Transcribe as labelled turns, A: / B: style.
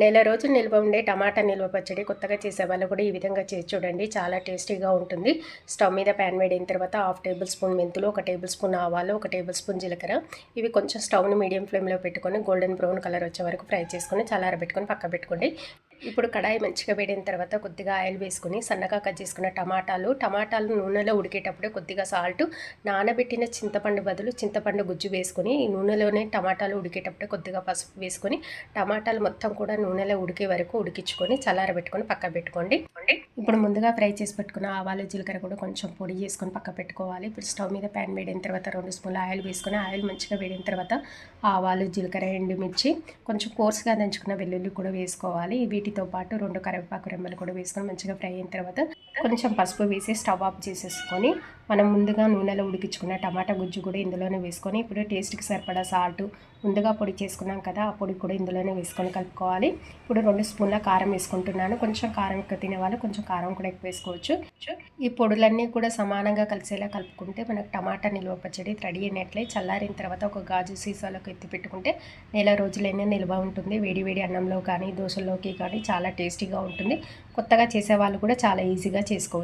A: నెల రోజులు నిల్వ ఉండే టమాటా నిల్వ పచ్చడి కొత్తగా చేసే వాళ్ళు కూడా ఈ విధంగా చేసి చూడండి. చాలా టేస్టీగా ఉంటుంది. స్టవ్ మీద ప్యాన్ వేడిన తర్వాత హాఫ్ టేబుల్ స్పూన్ మెంతులు ఒక టేబుల్ స్పూన్ ఆవాలు ఒక టేబుల్ స్పూన్ జీలకర్ర. ఇవి కొంచెం స్టవ్ని మీడియం ఫ్లేమ్లో పెట్టుకొని గోల్డెన్ బ్రౌన్ కలర్ వచ్చే వరకు ఫ్రై చేసుకొని చల్లారబెట్టుకొని పక్క పెట్టుకోండి. ఇప్పుడు కడాయి మంచిగా వేడిన తర్వాత కొద్దిగా ఆయిల్ వేసుకుని సన్నగా కట్ చేసుకున్న టమాటాలు టమాటాలు నూనెలో ఉడికేటప్పుడే కొద్దిగా సాల్ట్ నానబెట్టిన చింతపండు బదులు చింతపండు గుజ్జు వేసుకొని ఈ నూనెలోనే టమాటాలు ఉడికేటప్పుడే కొద్దిగా పసుపు వేసుకొని టమాటాలు మొత్తం కూడా నూనెలో ఉడికే వరకు ఉడికించుకొని చల్లారబెట్టుకొని పక్క పెట్టుకోండి. ఇప్పుడు ముందుగా ఫ్రై చేసి పెట్టుకున్న ఆవాలు జీలకర్ర కూడా కొంచెం పొడి చేసుకొని పక్క పెట్టుకోవాలి. ఇప్పుడు స్టవ్ మీద ప్యాన్ వేడిన తర్వాత రెండు స్పూన్ల ఆయిల్ వేసుకొని ఆయిల్ మంచిగా వేడిన తర్వాత ఆవాలు జీలకర్ర ఎండుమిర్చి కొంచెం కోర్సుగా దంచుకున్న వెల్లుల్లి కూడా వేసుకోవాలి. వీటితో పాటు రెండు కరివేపాకు రెమ్మలు కూడా వేసుకొని మంచిగా ఫ్రై అయిన తర్వాత కొంచెం పసుపు వేసి స్టవ్ ఆఫ్ చేసేసుకొని మనం ముందుగా నూనెలో ఉడికించుకున్న టమాటా గుజ్జు కూడా ఇందులోనే వేసుకొని ఇప్పుడు టేస్ట్కి సరిపడా సాల్ట్ ముందుగా పొడి చేసుకున్నాం కదా ఆ పొడి కూడా ఇందులోనే వేసుకొని కలుపుకోవాలి. ఇప్పుడు రెండు స్పూన్ల కారం వేసుకుంటున్నాను. కొంచెం కారం ఎక్కువ తినే వాళ్ళు కొంచెం కారం కూడా ఎక్కువ వేసుకోవచ్చు. ఈ పొడులన్నీ కూడా సమానంగా కలిసేలా కలుపుకుంటే మనకు టమాటా నిల్వ పచ్చడి రెడీ అయినట్లే. చల్లారిన తర్వాత ఒక గాజు సీసాలకు ఎత్తి పెట్టుకుంటే నెల రోజులైనా నిల్వ ఉంటుంది. వేడి వేడి అన్నంలో కానీ దోశల్లోకి కానీ చాలా టేస్టీగా ఉంటుంది. కొత్తగా చేసే వాళ్ళు కూడా చాలా ఈజీగా చేసుకోవచ్చు.